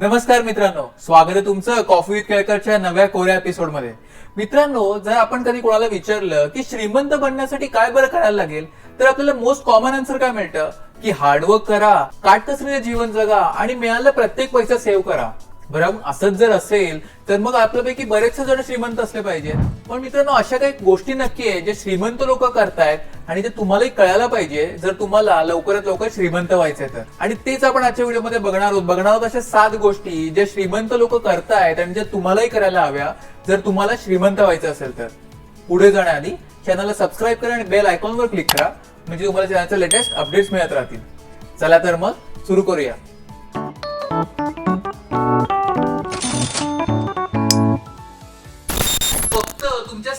नमस्कार मित्रांनो स्वागत आहे तुमचं कॉफी विथ केळकरच्या नव्या कोऱ्या एपिसोडमध्ये. मित्रांनो जर आपण कधी कोणाला विचारलं की श्रीमंत बनण्यासाठी काय बरं करायला लागेल तर आपल्याला मोस्ट कॉमन आन्सर काय मिळतं? की हार्डवर्क करा काटकसरीने जीवन जगा आणि मिळालेला प्रत्येक पैसा सेव्ह करा. बरं असंच जर असेल तर मग आपल्यापैकी बरेचसे जण श्रीमंत असले पाहिजेत पण मित्रांनो अशा काही गोष्टी नक्की आहे जे श्रीमंत लोक करतायत आणि ते तुम्हालाही कळायला पाहिजे जर तुम्हाला लवकरात लवकर श्रीमंत व्हायचंय तर. आणि तेच आपण आजच्या व्हिडिओमध्ये बघणार आहोत. बघणार आहोत अशा सात गोष्टी जे श्रीमंत लोक करतायत आणि ज्या तुम्हालाही करायला हव्या जर तुम्हाला श्रीमंत व्हायचं असेल तर. पुढे जाण्याआधी चॅनलला सबस्क्राईब करा आणि बेल आयकॉनवर क्लिक करा म्हणजे तुम्हाला चॅनलचे लेटेस्ट अपडेट्स मिळत राहतील. चला तर मग सुरू करूया.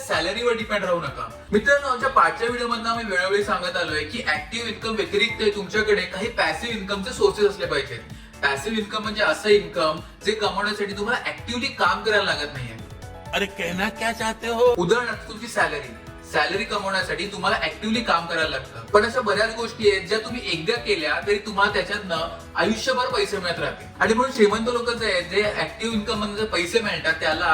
सॅलरीवर डिपेंड राहू नका. मित्रांनो आमच्या पाठच्या व्हिडिओ मधनं आम्ही वेळोवेळी सांगत आलोय की ऍक्टिव्ह इन्कम व्यतिरिक्त तुमच्याकडे काही पॅसिव्ह इन्कमचे सोर्सेस असले पाहिजेत. पॅसिव्ह इन्कम म्हणजे असं इन्कम जे कमवण्यासाठी तुम्हाला ऍक्टिव्हली काम करायला लागत नाहीये. अरे कहना क्या चाहते हो? उदाहरणार्थ तुमची सॅलरी सॅलरी कमवण्यासाठी तुम्हाला ऍक्टिव्हली काम करायला लागतं. पण अशा बऱ्याच गोष्टी आहेत ज्या तुम्ही एकदा केल्या तरी तुम्हाला त्याच्यातनं आयुष्यभर पैसे मिळत राहतील. आणि म्हणून श्रीमंत लोक जे आहेत जे ऍक्टिव्ह इन्कममध्ये पैसे मिळतात त्याला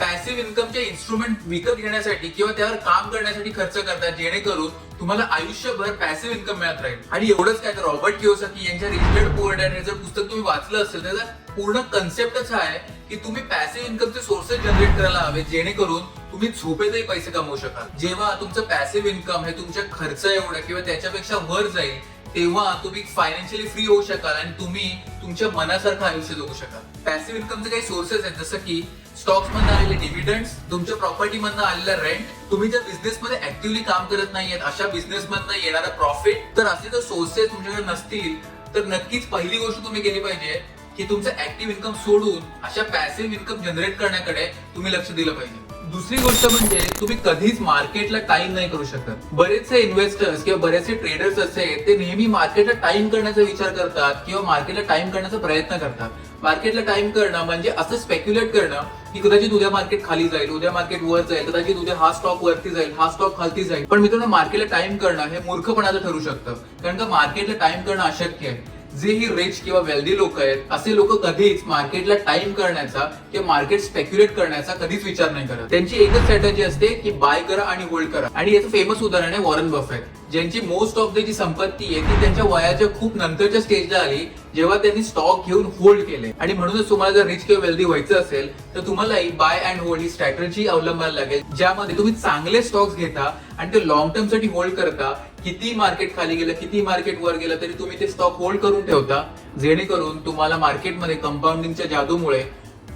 पॅसिव्ह इन्कमचे इन्स्ट्रुमेंट विकत घेण्यासाठी किंवा त्यावर काम करण्यासाठी खर्च करतात जेणेकरून तुम्हाला आयुष्यभर पॅसिव्ह इन्कम मिळत राहील. आणि एवढंच काय तर रॉबर्ट किओसाकी यांच्या रिचर्ड पुअर डॅड जर पुस्तक तुम्ही वाचलं असेल त्याचा पूर्ण कन्सेप्टच हा आहे की तुम्ही पॅसिव्ह इन्कमचे सोर्सेस जनरेट करायला हवे जेणेकरून तुम्ही झोपेतही पैसे कमवू शकाल. जेव्हा तुमचं पॅसिव्ह इन्कम हे तुमच्या खर्च एवढं किंवा त्याच्यापेक्षा वर जाईल तेव्हा तुम्ही फायनान्शियली फ्री होऊ शकाल आणि तुम्ही तुमच्या मनासारखं आयुष्य जगू शकाल. पॅसिव्ह इन्कमचे काही सोर्सेस आहेत जसं की स्टॉक्स मधनं आलेले डिव्हिडंड तुमच्या प्रॉपर्टी मधनं आलेला रेंट तुम्ही जर बिझनेस मध्ये ऍक्टिव्हली काम करत नाहीयेत अशा बिझनेस मधनं येणारा प्रॉफिट तर असे जर सोर्सेस तुमच्याकडे नसतील तर नक्कीच पहिली गोष्ट तुम्ही केली पाहिजे की तुमचं ऍक्टिव्ह इन्कम सोडून अशा पॅसिव्ह इन्कम जनरेट करण्याकडे तुम्ही लक्ष दिलं पाहिजे. दुसरी गोष्ट म्हणजे तुम्ही कधीच मार्केटला टाइम नाही करू शकत. बरेचसे इन्व्हेस्टर्स किंवा बरेचसे ट्रेडर्स असे ते नेहमी मार्केटला टाइम करण्याचा विचार करतात किंवा मार्केटला टाइम करण्याचा प्रयत्न करतात. मार्केटला टाइम करणं म्हणजे असं स्पेक्युलेट करणं की कदाचित उद्या मार्केट खाली जाईल उद्या मार्केट वर जाईल कदाचित उद्या हा स्टॉक वरती जाईल हा स्टॉक खालती जाईल. पण मित्रांनो मार्केटला टाइम करणं हे मूर्खपणाचं ठरू शकतं. कारण का मार्केटला टाइम करणं अशक्य आहे. जे ही रिच किंवा वेल्दी लोक आहेत असे लोक कधीच मार्केटला टाइम करण्याचा किंवा मार्केट स्पेक्युलेट करण्याचा कधीच विचार नाही करत. त्यांची एकच स्ट्रॅटर्जी असते की बाय करा आणि होल्ड करा. आणि याचं फेमस उदाहरण आहे वॉरन बफेट ज्यांची मोस्ट ऑफ द जी संपत्ती आहे ती त्यांच्या वयाच्या खूप नंतरच्या स्टेजला आली जेव्हा त्यांनी स्टॉक घेऊन होल्ड केले. आणि म्हणूनच तुम्हाला जर रिच किंवा वेल्दी व्हायचं असेल तर तुम्हालाही बाय अँड होल्ड ही स्ट्रॅटेजी अवलंबायला लागेल ज्यामध्ये तुम्ही चांगले स्टॉक्स घेता आणि ते लॉंग टर्मसाठी होल्ड करता किती मार्केट खाली गेलं किती मार्केट वर गेलं तरी तुम्ही ते स्टॉक होल्ड करून ठेवता. जेणेकरून तुम्हाला मार्केटमध्ये कंपाऊंडिंगच्या जादूमुळे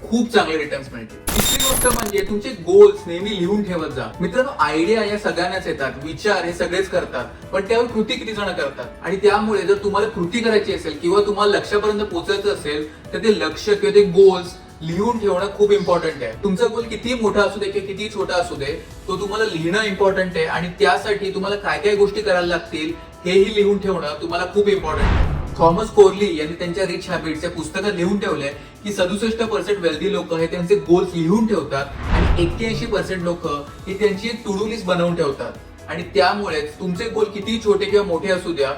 खूप चांगले रिटर्न्स मिळतील. तिसरी गोष्ट म्हणजे तुमचे गोल्स नेहमी लिहून ठेवत जा. मित्रांनो आयडिया या सगळ्यांनाच येतात. विचार हे सगळेच करतात. पण त्यावर कृती किती जण करतात? आणि त्यामुळे जर तुम्हाला कृती करायची असेल किंवा तुम्हाला लक्षापर्यंत पोहोचायचं असेल तर ते लक्ष किंवा ते गोल्स लिहून ठेवणं खूप इम्पॉर्टंट आहे. तुमचा गोल किती मोठा असू दे किंवा किती छोटा असू दे तो तुम्हाला लिहिणं इम्पॉर्टंट आहे आणि त्यासाठी तुम्हाला काय काय गोष्टी करायला लागतील हेही लिहून ठेवणं तुम्हाला खूप इम्पॉर्टंट आहे. थॉमस कोरली यांनी त्यांच्या रिच हॅबिट्स या पुस्तकात लिहून ठेवलंय की सदुसष्ट पर्सेंट वेल्दी लोक हे त्यांचे गोल्स लिहून ठेवतात आणि एक्क्याऐंशी पर्सेंट लोक ही त्यांची एक टू लिस्ट बनवून ठेवतात. आणि त्यामुळेच तुमचे गोल किती छोटे किंवा मोठे असू द्या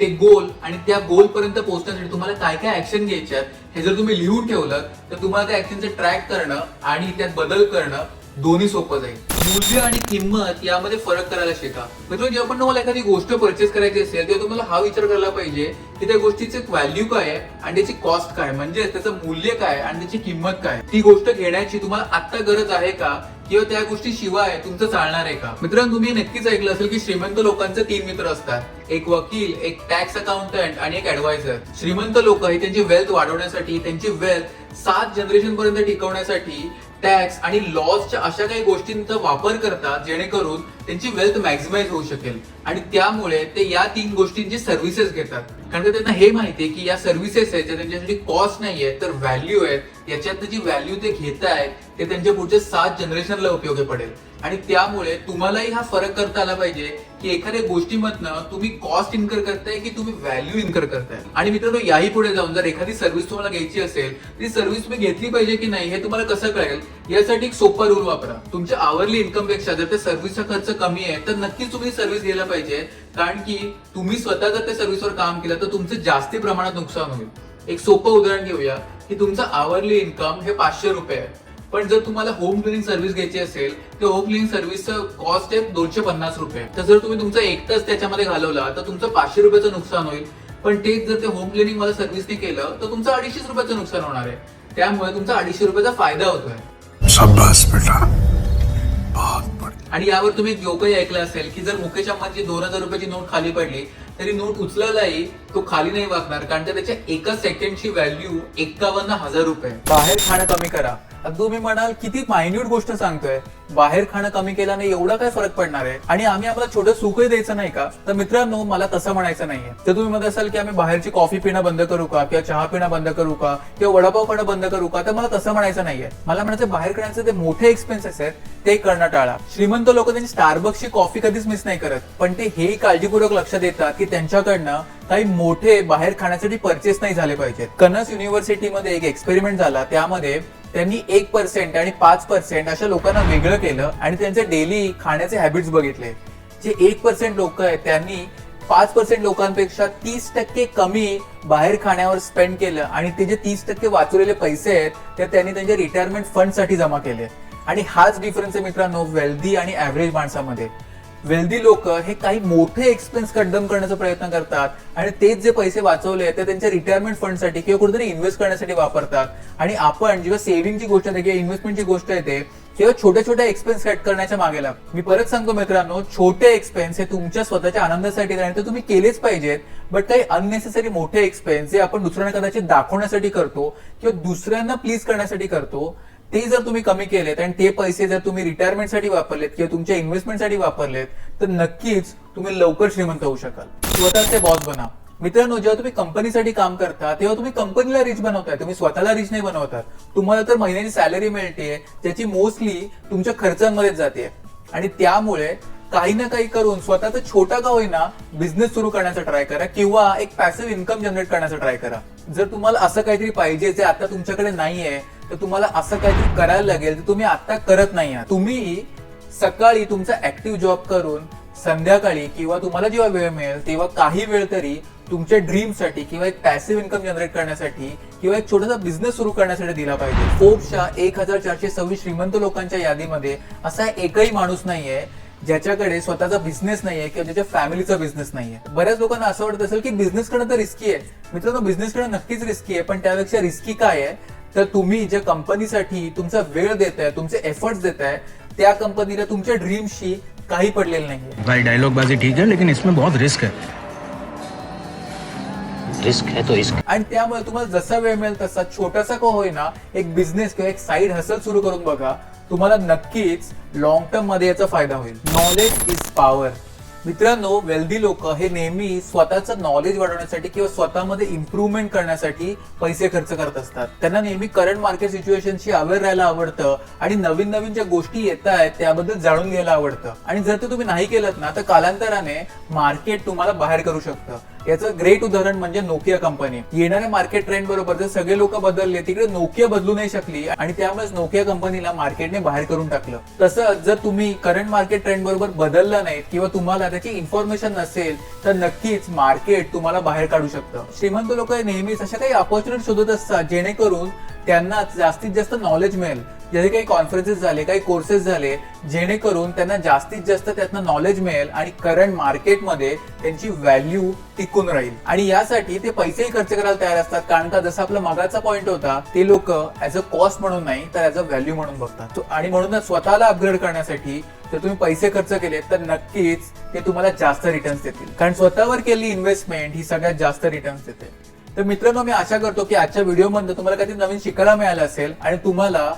ते गोल आणि त्या गोल पर्यंत पोहोचण्यासाठी तुम्हाला काय काय ऍक्शन घ्यायच्यात हे जर तुम्ही लिहून ठेवलं तर तुम्हाला त्या ऍक्शनचं ट्रॅक करणं आणि त्यात बदल करणं दोन्ही सोपं जाईल. मूल्य आणि किंमत यामध्ये फरक करायला शिका. म्हणजे जेव्हा पण तुम्हाला एखादी गोष्ट परचेस करायची असेल तेव्हा तुम्हाला हा विचार करायला पाहिजे की त्या गोष्टीचे व्हॅल्यू काय आहे आणि त्याची कॉस्ट काय म्हणजे त्याचं मूल्य काय आणि त्याची किंमत काय ती गोष्ट घेण्याची तुम्हाला आता गरज आहे का? किंवा त्या गोष्टी शिवाय तुमचं चालणार आहे का? मित्रांनो तुम्ही नक्कीच ऐकलं असेल की श्रीमंत लोकांचे तीन मित्र असतात. एक वकील एक टॅक्स अकाउंटंट आणि एक ऍडवायझर श्रीमंत लोक हे त्यांची वेल्थ वाढवण्यासाठी त्यांची वेल्थ सात जनरेशन पर्यंत टिकवण्यासाठी टॅक्स आणि लॉजच्या अशा काही गोष्टींचा वापर करतात जेणेकरून त्यांची वेल्थ मॅक्झिमाइज होऊ शकेल. आणि त्यामुळे ते या तीन गोष्टींची सर्व्हिसेस घेतात. कारण की त्यांना हे माहितीये की या सर्व्हिसेस आहेत ज्या त्यांच्यासाठी कॉस्ट नाहीये तर व्हॅल्यू आहेत. याच्यात जी व्हॅल्यू ते घेत आहेत ते त्यांच्या पुढच्या सात जनरेशनला उपयोगी पडेल. आणि त्यामुळे तुम्हालाही हा फरक करता आला पाहिजे की एखाद्या गोष्टीमधनं तुम्ही कॉस्ट इन्कर करताय की तुम्ही व्हॅल्यू इन्कर करताय? आणि मित्रांनो याही पुढे जाऊन जर एखादी सर्व्हिस तुम्हाला घ्यायची असेल ती सर्व्हिस तुम्ही घेतली पाहिजे की नाही हे तुम्हाला कसं कळेल? यासाठी एक सोपा रूल वापरा. तुमच्या आवरली इन्कमपेक्षा जर त्या सर्व्हिसचा खर्च कमी आहे तर नक्कीच तुम्ही सर्व्हिस घ्यायला पाहिजे. कारण की तुम्ही स्वतः जर त्या सर्व्हिसवर काम केलं तर तुमचं जास्ती प्रमाणात नुकसान होईल. एक सोपं उदाहरण घेऊया की तुमचं आवरली इन्कम हे पाचशे रुपये आहे. पण जर तुम्हाला होम क्लिनिंग सर्व्हिस घ्यायची असेल तर होम क्लिनिंग सर्व्हिसचं कॉस्ट आहे दोनशे पन्नास रुपये. तर जर तुम्ही तुमचं एक तास त्याच्यामध्ये घालवला तर तुमचं पाचशे रुपयाचं नुकसान होईल. पण तेच जर ते होम क्लिनिंग मला सर्व्हिसने केलं तर तुमचं अडीचशे रुपयाचं नुकसान होणार आहे. त्यामुळे तुमचा अडीचशे रुपयाचा फायदा होतोय. आणि यावर तुम्ही लोकही ऐकलं असेल की जर मुकेश अंबानीची दोन हजार रुपयाची नोट खाली पडली तरी नोट उचलायलाही तो खाली नाही वागणार कारण का त्याच्या एका सेकंडची व्हॅल्यू एक्कावन्न हजार रुपये. बाहेर खाणं कमी करा. आता तुम्ही म्हणाल किती मायन्यूट गोष्ट सांगतोय. बाहेर खाणं कमी केल्याने एवढा काय फरक पडणार आहे? आणि आम्ही आम्हाला छोटं सुखही द्यायचं नाही का? तर मित्रांनो मला तसं म्हणायचं नाहीये. तर तुम्ही म्हणत असाल की आम्ही बाहेरची कॉफी पिणं बंद करू का किंवा चहा पिणं बंद करू का किंवा वडापाव खाणं बंद करू का तर मला तसं म्हणायचं नाहीये. मला म्हणायचं बाहेर खाण्याचे ते मोठे एक्सपेन्सेस आहेत ते करणं टाळा श्रीमंत लोक त्यांची स्टारबक्सची कॉफी कधीच मिस नाही करत. पण ते हे काळजीपूर्वक लक्ष देतात की त्यांच्याकडनं काही मोठे बाहेर खाण्यासाठी परचेस नाही झाले पाहिजेत. कनस युनिव्हर्सिटीमध्ये एक एक्सपेरिमेंट झाला. त्यामध्ये त्यांनी एक पर्सेंट आणि पाच पर्सेंट अशा लोकांना वेगळं केलं आणि त्यांचे डेली खाण्याचे हॅबिट्स बघितले. जे एक पर्सेंट लोक आहेत त्यांनी पाच पर्सेंट लोकांपेक्षा तीस टक्के कमी बाहेर खाण्यावर स्पेंड केलं आणि ते जे तीस टक्के वाचवलेले पैसे आहेत ते त्यांनी त्यांच्या रिटायरमेंट फंडसाठी जमा केले. आणि हाच डिफरन्स आहे मित्रांनो वेल्दी आणि ऍव्हरेज माणसामध्ये. वेल्दी लोक हे काही मोठे एक्सपेन्स कंडम करण्याचा प्रयत्न करतात आणि तेच जे पैसे वाचवले ते त्यांच्या रिटायरमेंट फंडसाठी किंवा कुठेतरी इन्व्हेस्ट करण्यासाठी वापरतात. आणि आपण जेव्हा सेव्हिंगची गोष्ट येते किंवा इन्व्हेस्टमेंटची गोष्ट येते तेव्हा छोट्या छोट्या एक्सपेन्स कट करण्याच्या मागे लाग मी परत सांगतो मित्रांनो छोटे एक्सपेन्स हे तुमच्या स्वतःच्या आनंदासाठी आणि ते तुम्ही केलेच पाहिजेत. बट काही अननेसेसरी मोठे एक्सपेन्स जे आपण दुसऱ्यांना कदाचित दाखवण्यासाठी करतो किंवा दुसऱ्यांना प्लीज करण्यासाठी करतो ते जर तुम्ही कमी केलेत आणि ते पैसे जर तुम्ही रिटायरमेंटसाठी वापरलेत किंवा तुमच्या इन्व्हेस्टमेंटसाठी वापरलेत तर नक्कीच तुम्ही लवकर श्रीमंत होऊ शकाल. स्वतःचे बॉस बना. मित्रांनो जेव्हा तुम्ही कंपनीसाठी काम करता तेव्हा तुम्ही कंपनीला रिच बनवताय. तुम्ही स्वतःला रिच नाही बनवतात. तुम्हाला तर महिन्याची सॅलरी मिळते ज्याची मोस्टली तुमच्या खर्चांमध्येच जाते. आणि त्यामुळे काही ना काही करून स्वतःचा छोटा का होईना बिझनेस सुरू करण्याचा ट्राय करा किंवा एक पॅसिव्ह इन्कम जनरेट करण्याचा ट्राय करा. जर तुम्हाला असं काहीतरी पाहिजे जे आता तुमच्याकडे नाहीये तर तुम्हाला असं काहीतरी करायला लागेल तर तुम्ही आता करत नाही आहात. तुम्ही सकाळी तुमचा ऍक्टिव्ह जॉब करून संध्याकाळी किंवा तुम्हाला जेव्हा वेळ मिळेल तेव्हा काही वेळ तरी तुमच्या ड्रीमसाठी किंवा एक पॅसिव्ह इन्कम जनरेट करण्यासाठी किंवा एक छोटासा बिझनेस सुरू करण्यासाठी दिला पाहिजे. फोर्ब्सच्या एक हजार चारशे सव्वीस श्रीमंत लोकांच्या यादीमध्ये असा एकही माणूस नाहीये ज्याच्याकडे स्वतःचा बिझनेस नाहीये किंवा ज्याच्या फॅमिलीचा बिझनेस नाहीये. बऱ्याच लोकांना असं वाटत असेल की बिझनेस करणं तर रिस्की आहे. मित्रांनो बिझनेस करणं नक्कीच रिस्की आहे पण त्यापेक्षा रिस्की काय आहे? तर तुम्ही ज्या कंपनीसाठी तुमचा वेळ देताय तुमचे एफर्ट्स देताय त्या कंपनीला तुमच्या ड्रीमशी काही पडलेलं नाहीये. भाई डायलॉग बाजी ठीक है लेकिन इसमें बहुत रिस्क है। रिस्क है तो रिस्क आणि त्यामुळे तुम्हाला जसा वेळ मिळेल तसा छोटासा का होईना एक बिझनेस किंवा एक साईड हसल सुरू करून बघा तुम्हाला नक्कीच लॉंग टर्ममध्ये याचा फायदा होईल. नॉलेज इज पॉवर मित्रांनो वेल्दी लोक हे नेहमी स्वतःचं नॉलेज वाढवण्यासाठी किंवा स्वतःमध्ये इम्प्रूव्हमेंट करण्यासाठी पैसे खर्च करत असतात. त्यांना नेहमी करंट मार्केट सिच्युएशनशी अवेअर राहायला आवडतं आणि नवीन नवीन ज्या गोष्टी येत आहेत त्याबद्दल जाणून घ्यायला आवडतं. आणि जर ते तुम्ही नाही केलं ना तर कालांतराने मार्केट तुम्हाला बाहेर करू शकतं. याचं ग्रेट उदाहरण म्हणजे नोकिया कंपनी येणाऱ्या मार्केट ट्रेंड बरोबर जर सगळे लोक बदलले तिकडे नोकिया बदलू नाही शकली आणि त्यामुळेच नोकिया कंपनीला मार्केटने बाहेर करून टाकलं. तसं जर तुम्ही करंट मार्केट ट्रेंड बरोबर बदलला नाही किंवा तुम्हाला त्याची इन्फॉर्मेशन नसेल तर नक्कीच मार्केट तुम्हाला बाहेर काढू शकतं. श्रीमंत लोक नेहमीच अशा काही ऑपॉर्च्युनिटी शोधत असतात जेणेकरून त्यांना जास्तीत जास्त नॉलेज मिळेल. जसे काही कॉन्फरन्सेस झाले काही कोर्सेस झाले जेणेकरून त्यांना जास्तीत जास्त त्यातनं नॉलेज मिळेल आणि करंट मार्केटमध्ये त्यांची व्हॅल्यू टिकून राहील. आणि यासाठी ते पैसेही खर्च करायला तयार असतात. कारण का जसा आपला मगाचा पॉईंट होता ते लोक ऍज अ कॉस्ट म्हणून नाही तर ऍज अ व्हॅल्यू म्हणून बघतात. आणि म्हणूनच स्वतःला अपग्रेड करण्यासाठी जर तुम्ही पैसे खर्च केले तर नक्कीच ते तुम्हाला जास्त रिटर्न्स देतील. कारण स्वतःवर केलेली इन्व्हेस्टमेंट ही सगळ्यात जास्त रिटर्न्स देते. तर मित्रांनो मी आशा करतो की आजच्या व्हिडिओमध्ये तुम्हाला काहीतरी नवीन शिकायला मिळालं असेल आणि तुम्हाला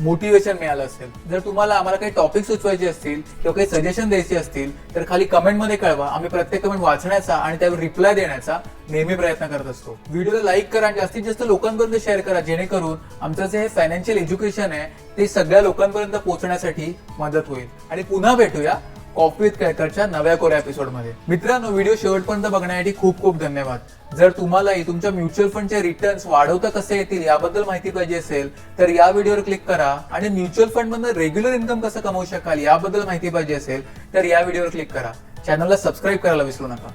मोटिवेशन मिळालं असेल. जर तुम्हाला आम्हाला काही टॉपिक सुचवायचे असतील किंवा काही सजेशन द्यायचे असतील तर खाली कमेंटमध्ये कळवा. आम्ही प्रत्येक कमेंट वाचण्याचा आणि त्यावर रिप्लाय देण्याचा नेहमी प्रयत्न करत असतो. व्हिडिओला लाईक करा आणि जास्तीत जास्त लोकांपर्यंत शेअर करा जेणेकरून आमचं जे हे फायनान्शियल एज्युकेशन आहे ते सगळ्या लोकांपर्यंत पोहोचण्यासाठी मदत होईल. आणि पुन्हा भेटूया. कॉफी विथ क्रॅकरच्या नव्या कोऱ्या एपिसोडमध्ये मित्रांनो व्हिडिओ शेवटपर्यंत बघण्यासाठी खूप खूप धन्यवाद. जर तुम्हालाही तुमच्या म्युच्युअल फंडचे रिटर्न्स वाढवता कसे येतील याबद्दल माहिती पाहिजे असेल तर या व्हिडिओवर क्लिक करा आणि म्युच्युअल फंड मधून रेग्युलर इन्कम कसं कमवू शकाल याबद्दल माहिती पाहिजे असेल तर या व्हिडिओवर क्लिक करा. चॅनलला सबस्क्राईब करायला विसरू नका.